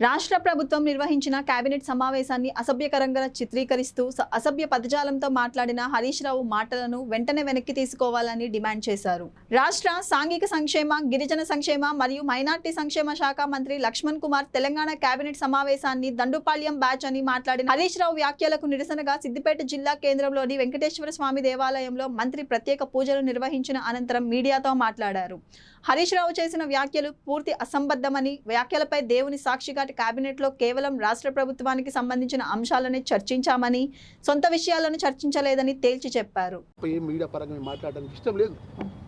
రాష్ట్ర ప్రభుత్వం నిర్వహించిన కేబినెట్ సమావేశాన్ని అసభ్యకరంగా చిత్రీకరిస్తూ స- అసభ్య పదజాలంతో మాట్లాడిన హరీష్ రావు మాటలను వెంటనే వెనక్కి తీసుకోవాలని డిమాండ్ చేశారు. రాష్ట్ర సాంఘిక సంక్షేమ గిరిజన సంక్షేమ మరియు మైనార్టీ సంక్షేమ శాఖ మంత్రి లక్ష్మణ్ కుమార్ తెలంగాణ కేబినెట్ సమావేశాన్ని దండుపాళ్యం బ్యాచ్ అని మాట్లాడిన హరీష్ రావు వ్యాఖ్యలకు నిరసనగా సిద్దిపేట జిల్లా కేంద్రంలోని వెంకటేశ్వర స్వామి దేవాలయంలో మంత్రి ప్రత్యేక పూజలు నిర్వహించిన అనంతరం మీడియాతో మాట్లాడారు. హరీష్ రావు చేసిన వ్యాఖ్యలు పూర్తి అసంబద్ధమని వ్యాఖ్యలపై దేవుని సాక్షిగా కేబినెట్లో కేవలం రాష్ట్ర ప్రభుత్వానికి సంబంధించిన అంశాలనే చర్చించామని సొంత విషయాలను చర్చించలేదని తేల్చి చెప్పారు. మీడియా పరంగా మాట్లాడడానికి ఇష్టం లేదు.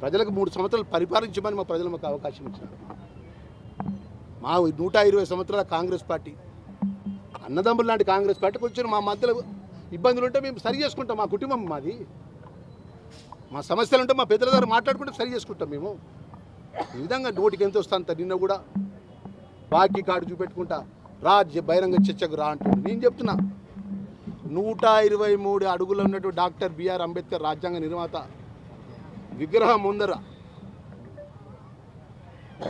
ప్రజలకు మూడు సంవత్సరాలు పరిపాలించమని మా ప్రజలు మాకు అవకాశం ఇచ్చినారు మా నూట ఇరవై సంవత్సరాల కాంగ్రెస్ పార్టీ అన్నదమ్ములు లాంటి కాంగ్రెస్ పార్టీకి వచ్చిన మా మధ్యలో ఇబ్బందులు ఉంటే మేము సరి చేసుకుంటాం. మా కుటుంబం మాది. మా సమస్యలు ఉంటే మా పెద్దల దగ్గర మాట్లాడుకుంటే సరి చేసుకుంటాం మేము. ఈ విధంగా నోటికి ఎంత వస్తుందంత నిన్న కూడా బాకీ కార్డు చూపెట్టుకుంటా. రా బహిరంగ చర్చకు రా అంటుంది నేను చెప్తున్నా. నూట ఇరవై మూడు అడుగులు ఉన్నట్టు డాక్టర్ బిఆర్ అంబేద్కర్ రాజ్యాంగ నిర్మాత విగ్రహం ముందర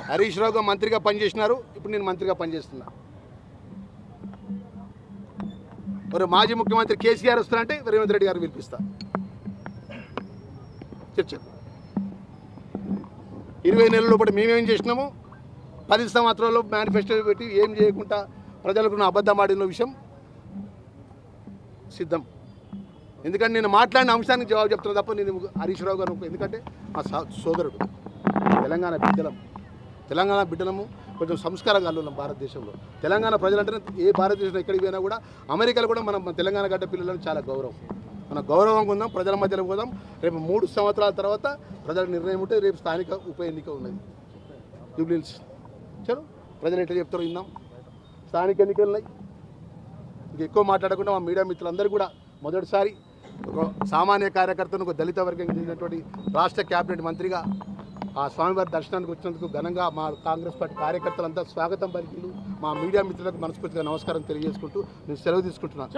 హరీష్ రావు మంత్రిగా పనిచేసినారు. ఇప్పుడు నేను మంత్రిగా పనిచేస్తున్నా. మరి మాజీ ముఖ్యమంత్రి కేసీఆర్ వస్తారంటే రేవంత్ రెడ్డి గారు పిలిపిస్తా. చర్చ ఇరవై నెలల లోపల మేమేం చేసినాము? పది సంవత్సరాల్లో మేనిఫెస్టో పెట్టి ఏం చేయకుండా ప్రజలకు నా అబద్ధం ఆడిన విషయం సిద్ధం. ఎందుకంటే నేను మాట్లాడిన అంశానికి జవాబు చెప్తున్నా తప్ప నేను హరీష్ రావు గారు ఎందుకంటే మా సోదరుడు తెలంగాణ బిడ్డలం. తెలంగాణ బిడ్డలము కొంచెం సంస్కారంగా అల్లున్నాం భారతదేశంలో. తెలంగాణ ప్రజలంటే ఏ భారతదేశంలో ఎక్కడికి పోయినా కూడా అమెరికాలో కూడా మనం తెలంగాణ గడ్డ పిల్లలను చాలా గౌరవం. మన గౌరవంగా ఉందాం ప్రజల మధ్యలో పోదాం. రేపు మూడు సంవత్సరాల తర్వాత ప్రజల నిర్ణయం ఉంటే రేపు స్థానిక ఉప ఎన్నిక ఉన్నది. జూబ్లీల్స్ చలో ప్రజలు ఎట్లా చెప్తారో విందాం. స్థానిక ఎన్నికలు ఉన్నాయి ఇంక ఎక్కువ మాట్లాడకుండా మా మీడియా మిత్రులందరూ కూడా మొదటిసారి ఒక సామాన్య కార్యకర్తను ఒక దళిత వర్గం చెందినటువంటి రాష్ట్ర కేబినెట్ మంత్రిగా ఆ స్వామివారి దర్శనానికి వచ్చినందుకు ఘనంగా మా కాంగ్రెస్ పార్టీ కార్యకర్తలంతా స్వాగతం పలికిలు మా మీడియా మిత్రులకు మనస్ఫూర్తిగా నమస్కారం తెలియజేసుకుంటూ నేను సెలవు తీసుకుంటున్నాను.